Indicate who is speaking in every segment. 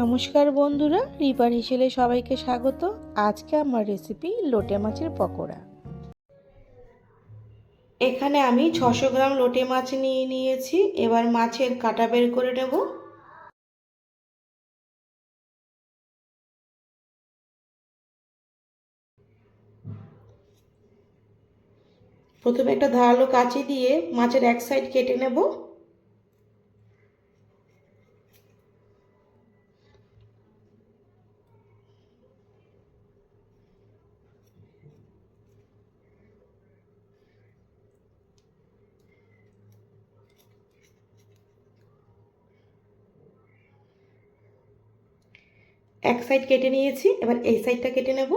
Speaker 1: নমস্কার বন্ধুরা রিপার হিসেলে সবাইকে স্বাগত। আজকে আমার রেসিপি লোটে মাছের পকোড়া। এখানে আমি ছশো গ্রাম লোটে মাছ নিয়ে নিয়েছি। এবার মাছের কাটা বের করে নেব। প্রথমে একটা ধারালো কাঁচি দিয়ে মাছের এক সাইড কেটে নেব। এক সাইড কেটে নিয়েছি, এবার এই সাইডটা কেটে নেব।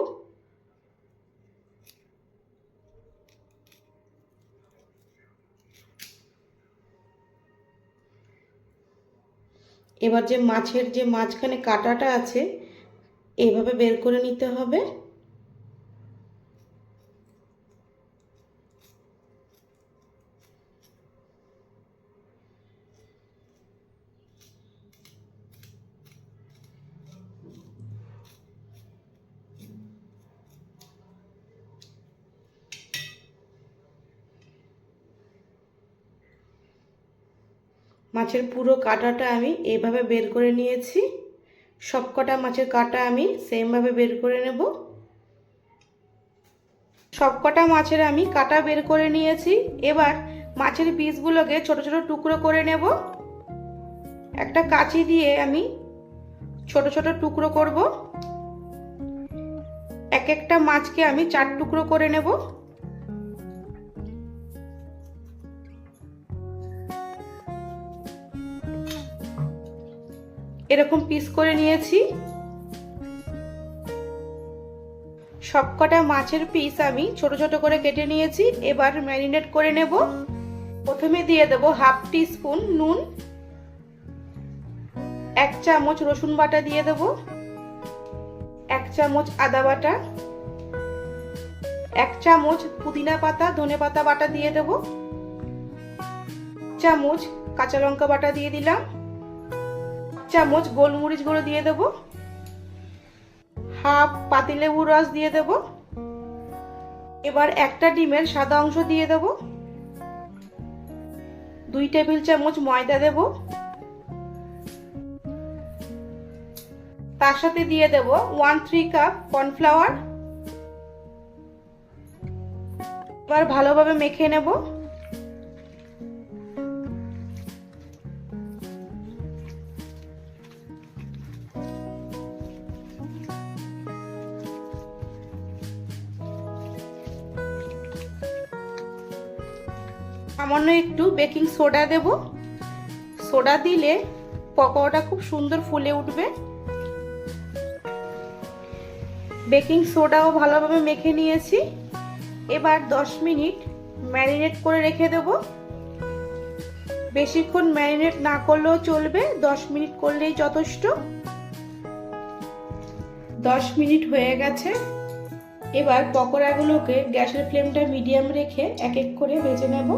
Speaker 1: এবার যে মাছের যে মাঝখানে কাটাটা আছে এভাবে বের করে নিতে হবে। মাছের পুরো কাঁটাটা আমি এইভাবে বের করে নিয়েছি। সব কটা মাছের কাঁটা আমি সেমভাবে বের করে নেব। সব কটা মাছের আমি কাঁটা বের করে নিয়েছি। এবার মাছের পিসগুলোকে ছোট ছোট টুকরো করে নেব। একটা কাঁচি দিয়ে আমি ছোট ছোট টুকরো করব। এক একটা মাছকে আমি চার টুকরো করে নেব। এরকম পিস করে নিয়েছি। সবকটা মাছের পিস আমি ছোট ছোট করে কেটে নিয়েছি। এবার ম্যারিনেট করে নেব। প্রথমে দিয়ে দেব হাফ টি স্পুন নুন। এক চামচ রসুন বাটা দিয়ে দেব। এক চামচ আদা বাটা। এক চামচ পুদিনা পাতা, ধনে পাতা বাটা দিয়ে দেব। চামচ কাঁচা লঙ্কা বাটা দিয়ে দিলাম। চামচ গোলমরিচ গুঁড়ো দিয়ে দেব। হাফ পাতিলেবুর রস দিয়ে দেব। এবার একটা ডিমের সাদা অংশ দিয়ে দেব। দুই টেবিল চামচ ময়দা দেব। তার সাথে দিয়ে দেব ওয়ান থ্রি কাপ কর্নফ্লাওয়ার। এবার ভালোভাবে মেখে নেব। সামান্য একটু বেকিং সোডা দেব। সোডা দিলে পকোড়াটা খুব সুন্দর ফুলে উঠবে। বেকিং সোডাও ভালোভাবে মেখে নিয়েছি। এবার 10 মিনিট ম্যারিনেট করে রেখে দেব। বেশিক্ষণ ম্যারিনেট না করলেও চলবে 10 মিনিট করলেই যথেষ্ট। 10 মিনিট হয়ে গেছে। এবার পকোড়াগুলোকে গ্যাসের ফ্লেমটা মিডিয়াম রেখে এক এক করে ভেজে নেব।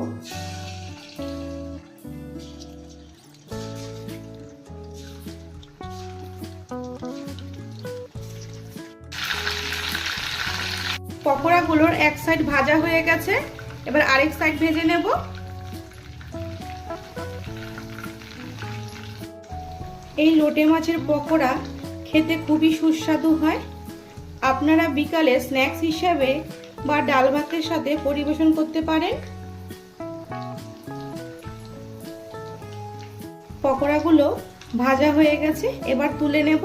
Speaker 1: পকোড়াগুলোর এক সাইড ভাজা হয়ে গেছে, এবার আরেক সাইড ভেজে নেব। এই লোটে মাছের পকোড়া খেতে খুবই সুস্বাদু হয়। আপনারা বিকালে স্ন্যাক্স হিসাবে বা ডাল ভাতের সাথে পরিবেশন করতে পারেন। পকোড়াগুলো ভাজা হয়ে গেছে, এবার তুলে নেব।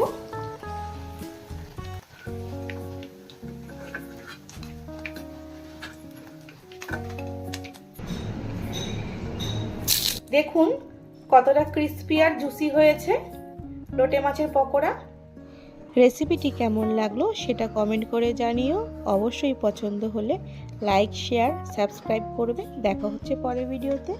Speaker 1: দেখুন কতটা ক্রিস্পি আর জুসি হয়েছে। লোটে মাছের পকোড়া। রেসিপিটি কেমন লাগল সেটা কমেন্ট করে জানিও। অবশ্যই পছন্দ হলে লাইক শেয়ার সাবস্ক্রাইব করবে। দেখা হচ্ছে পরের ভিডিওতে